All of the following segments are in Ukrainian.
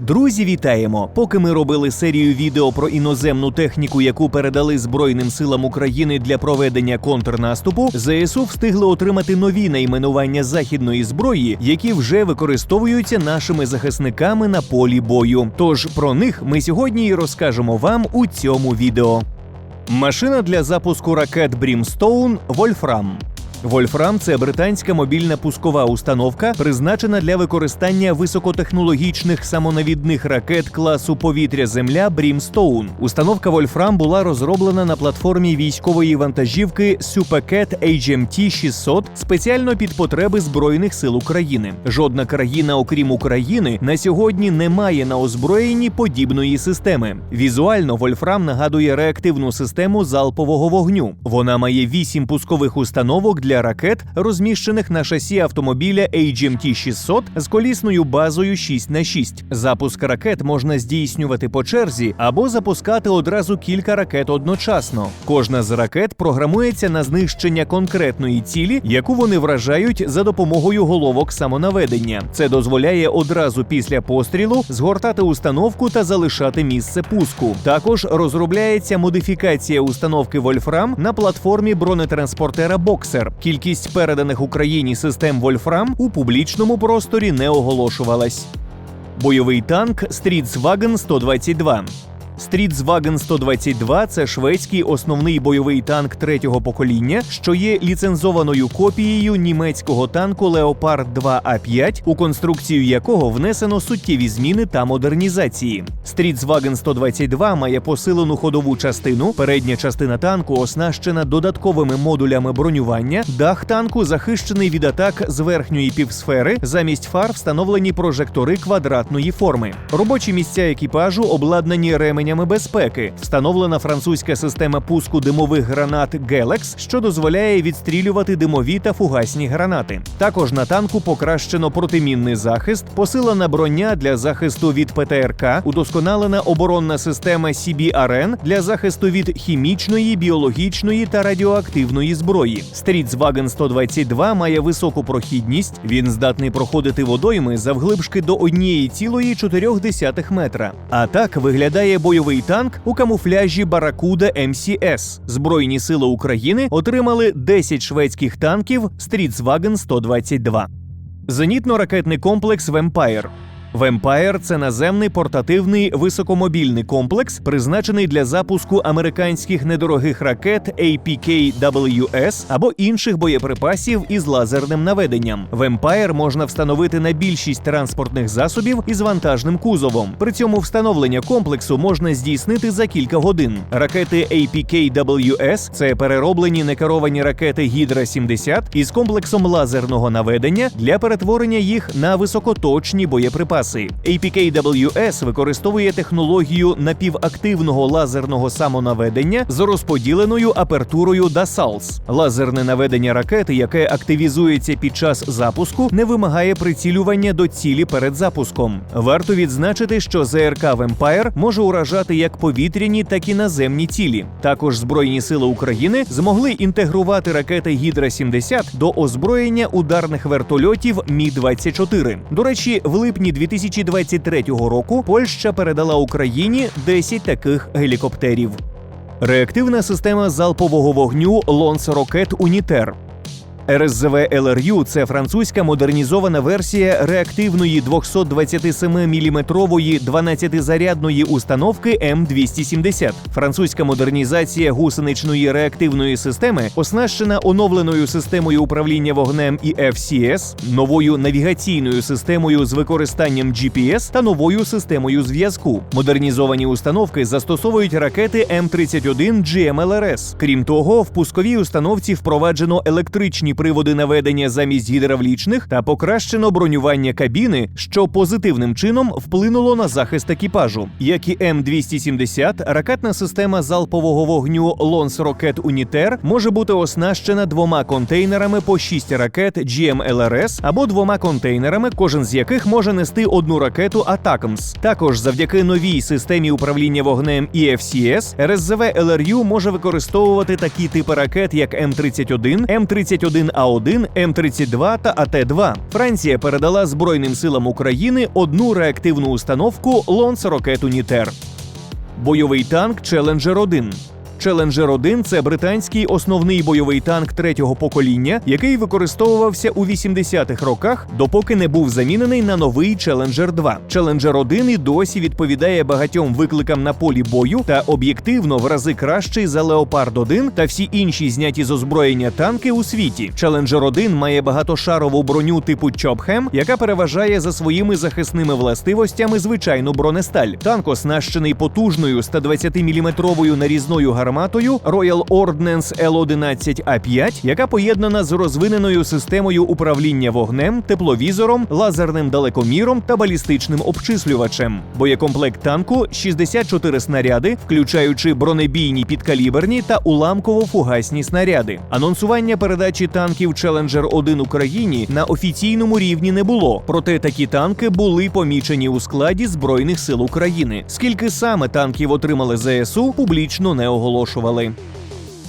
Друзі, вітаємо! Поки ми робили серію відео про іноземну техніку, яку передали Збройним силам України для проведення контрнаступу, ЗСУ встигли отримати нові найменування західної зброї, які вже використовуються нашими захисниками на полі бою. Тож про них ми сьогодні і розкажемо вам у цьому відео. Машина для запуску ракет Брімстоун Вольфрам. Вольфрам це британська мобільна пускова установка, призначена для використання високотехнологічних самонавідних ракет класу повітря-Земля Брімстоун. Установка Вольфрам була розроблена на платформі військової вантажівки Сюпакет HMT 600 спеціально під потреби Збройних сил України. Жодна країна, окрім України, на сьогодні не має на озброєнні подібної системи. Візуально Вольфрам нагадує реактивну систему залпового вогню. Вона має вісім пускових установок для ракет, розміщених на шасі автомобіля HMT 600 з колісною базою 6 на 6 Запуск ракет можна здійснювати по черзі або запускати одразу кілька ракет одночасно. Кожна з ракет програмується на знищення конкретної цілі, яку вони вражають за допомогою головок самонаведення. Це дозволяє одразу після пострілу згортати установку та залишати місце пуску. Також розробляється модифікація установки Вольфрам на платформі бронетранспортера Боксер. Кількість переданих Україні систем Вольфрам у публічному просторі не оголошувалась. Бойовий танк Стрітсваген 122 Стрітсваген 122 це шведський основний бойовий танк третього покоління, що є ліцензованою копією німецького танку Леопард 2 а 5 у конструкцію якого внесено суттєві зміни та модернізації. Стрітсваген 122 має посилену ходову частину. Передня частина танку оснащена додатковими модулями бронювання. Дах танку захищений від атак з верхньої півсфери. Замість фар встановлені прожектори квадратної форми. Робочі місця екіпажу обладнані ременями безпеки. Встановлена французька система пуску димових гранат Гелекс, що дозволяє відстрілювати димові та фугасні гранати. Також на танку покращено протимінний захист, посилена броня для захисту від ПТРК, удосконалена оборонна система CBRN для захисту від хімічної, біологічної та радіоактивної зброї. Стрітсваген 122 має високу прохідність. Він здатний проходити водойми завглибшки до 1,4 метра. А так виглядає бойовий танк у камуфляжі Баракуда МСС. Збройні сили України отримали 10 шведських танків Стрітсваген 122. Зенітно-ракетний комплекс Вемпайр. Вемпайр це наземний портативний високомобільний комплекс, призначений для запуску американських недорогих ракет APK-WS або інших боєприпасів із лазерним наведенням. Вемпайр можна встановити на більшість транспортних засобів із вантажним кузовом. При цьому встановлення комплексу можна здійснити за кілька годин. Ракети APK-WS – це перероблені некеровані ракети Гідра 70 із комплексом лазерного наведення для перетворення їх на високоточні боєприпаси. APK-WS використовує технологію напівактивного лазерного самонаведення з розподіленою апертурою Dassault. Лазерне наведення ракети, яке активізується під час запуску, не вимагає прицілювання до цілі перед запуском. Варто відзначити, що ЗРК Вемпайр може уражати як повітряні, так і наземні цілі. Також Збройні сили України змогли інтегрувати ракети Гідра 70 до озброєння ударних вертольотів Мі 24 До речі, в липні 2023 року Польща передала Україні 10 таких гелікоптерів. Реактивна система залпового вогню Лонс Рокет Унітер. РСЗВ ЛРЮ це французька модернізована версія реактивної 227-мм 12-зарядної установки М270. Французька модернізація гусеничної реактивної системи оснащена оновленою системою управління вогнем і FCS, новою навігаційною системою з використанням GPS та новою системою зв'язку. Модернізовані установки застосовують ракети М31 GMLRS. Крім того, в пусковій установці впроваджено електричні приводи наведення замість гідравлічних та покращено бронювання кабіни, що позитивним чином вплинуло на захист екіпажу. Як і М270, ракетна система залпового вогню Лонс Рокет Унітер може бути оснащена двома контейнерами по 6 ракет GMLRS або двома контейнерами, кожен з яких може нести одну ракету Атакмс. Також завдяки новій системі управління вогнем EFCS, РСЗВ ЛРЮ може використовувати такі типи ракет, як М31, М31 М1А1, М32 та АТ-2. Франція передала Збройним силам України одну реактивну установку Лонс-ракету Нітер. Бойовий танк Челенджер 1 Челенджер 1 це британський основний бойовий танк третього покоління, який використовувався у 80-х роках, допоки не був замінений на новий Челенджер 2. Челенджер 1 і досі відповідає багатьом викликам на полі бою та об'єктивно в рази кращий за Леопард 1 та всі інші зняті з озброєння танки у світі. Челенджер 1 має багатошарову броню типу Чопхем, яка переважає за своїми захисними властивостями звичайну бронесталь. Танк оснащений потужною 120-мм нарізною гарматою Royal Ordnance L11A5, яка поєднана з розвиненою системою управління вогнем, тепловізором, лазерним далекоміром та балістичним обчислювачем. Боєкомплект танку 64 снаряди, включаючи бронебійні підкаліберні та уламково-фугасні снаряди. Анонсування передачі танків Challenger 1 Україні на офіційному рівні не було. Проте такі танки були помічені у складі Збройних сил України. Скільки саме танків отримали ЗСУ, публічно не оголошували.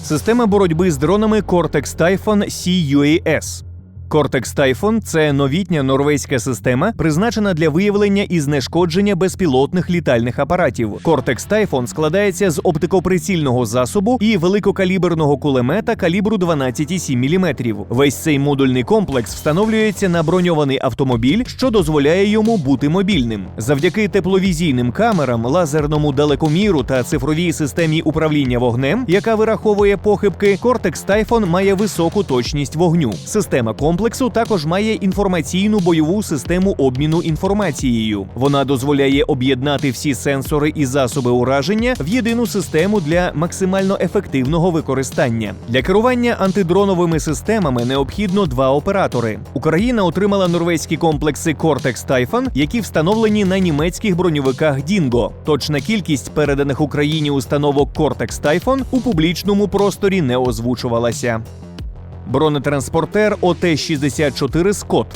Система боротьби з дронами Cortex Typhon CUAS. Cortex Typhon – це новітня норвезька система, призначена для виявлення і знешкодження безпілотних літальних апаратів. Cortex Typhon складається з оптикоприцільного засобу і великокаліберного кулемета калібру 12,7 мм. Весь цей модульний комплекс встановлюється на броньований автомобіль, що дозволяє йому бути мобільним. Завдяки тепловізійним камерам, лазерному далекоміру та цифровій системі управління вогнем, яка вираховує похибки, Cortex Typhon має високу точність вогню. Система комплексу також має інформаційну бойову систему обміну інформацією. Вона дозволяє об'єднати всі сенсори і засоби ураження в єдину систему для максимально ефективного використання. Для керування антидроновими системами необхідно два оператори. Україна отримала норвезькі комплекси Cortex Typhon, які встановлені на німецьких броньовиках Dingo. Точна кількість переданих Україні установок Cortex Typhon у публічному просторі не озвучувалася. Бронетранспортер ОТ-64 «Скот».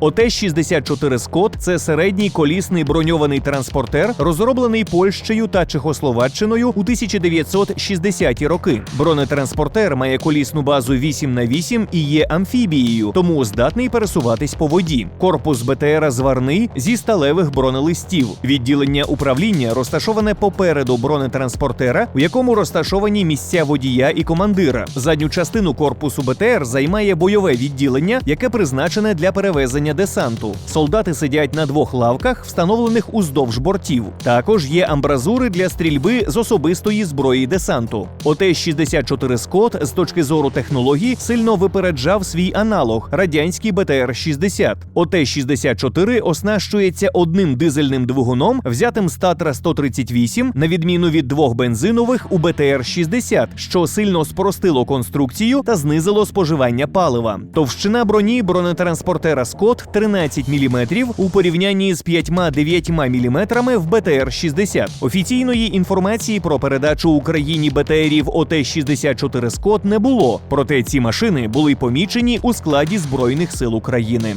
ОТ-64 «Скот» – це середній колісний броньований транспортер, розроблений Польщею та Чехословаччиною у 1960-ті роки. Бронетранспортер має колісну базу 8 на 8 і є амфібією, тому здатний пересуватись по воді. Корпус БТРа зварний зі сталевих бронелистів. Відділення управління розташоване попереду бронетранспортера, у якому розташовані місця водія і командира. Задню частину корпусу БТР займає бойове відділення, яке призначене для перевезення десанту. Солдати сидять на двох лавках, встановлених уздовж бортів. Також є амбразури для стрільби з особистої зброї десанту. ОТ-64 Скот з точки зору технології сильно випереджав свій аналог радянський БТР-60. ОТ-64 оснащується одним дизельним двигуном, взятим з Татра 138, на відміну від двох бензинових у БТР-60, що сильно спростило конструкцію та знизило споживання палива. Товщина броні бронетранспортера Скот 13 мм у порівнянні з 5-9 мм в БТР-60. Офіційної інформації про передачу Україні БТРів ОТ-64 Скот не було, проте ці машини були помічені у складі Збройних сил України.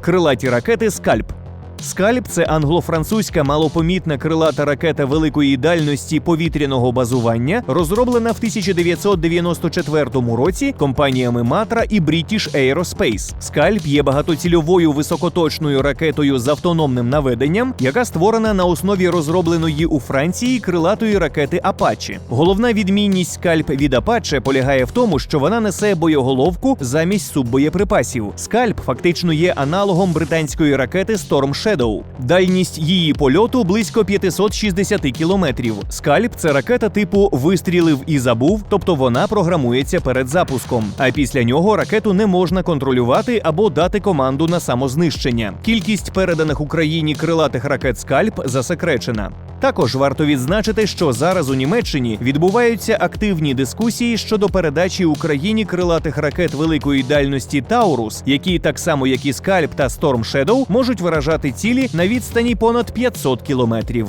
Крилаті ракети Скальп. Скальп це англо-французька малопомітна крилата ракета великої дальності повітряного базування, розроблена в 1994 році компаніями Матра і British Aerospace. Скальп є багатоцільовою високоточною ракетою з автономним наведенням, яка створена на основі розробленої у Франції крилатої ракети Апачі. Головна відмінність скальп від Апаче полягає в тому, що вона несе боєголовку замість суббоєприпасів. Скальп фактично є аналогом британської ракети Storm Shadow. Дальність її польоту близько 560 кілометрів. Скальп це ракета типу вистрілив і забув, тобто вона програмується перед запуском. А після нього ракету не можна контролювати або дати команду на самознищення. Кількість переданих Україні крилатих ракет Скальп засекречена. Також варто відзначити, що зараз у Німеччині відбуваються активні дискусії щодо передачі Україні крилатих ракет великої дальності Таурус, які так само як і Скальп та Storm Shadow, можуть виражати цілі на відстані понад 500 кілометрів.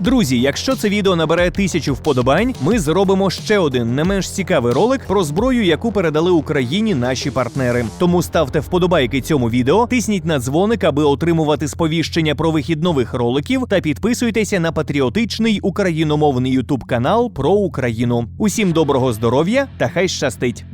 Друзі, якщо це відео набере тисячу вподобань, ми зробимо ще один не менш цікавий ролик про зброю, яку передали Україні наші партнери. Тому ставте вподобайки цьому відео, тисніть на дзвоник, аби отримувати сповіщення про вихід нових роликів, та підписуйтеся на патріотичний україномовний ютуб канал про Україну. Усім доброго здоров'я та хай щастить!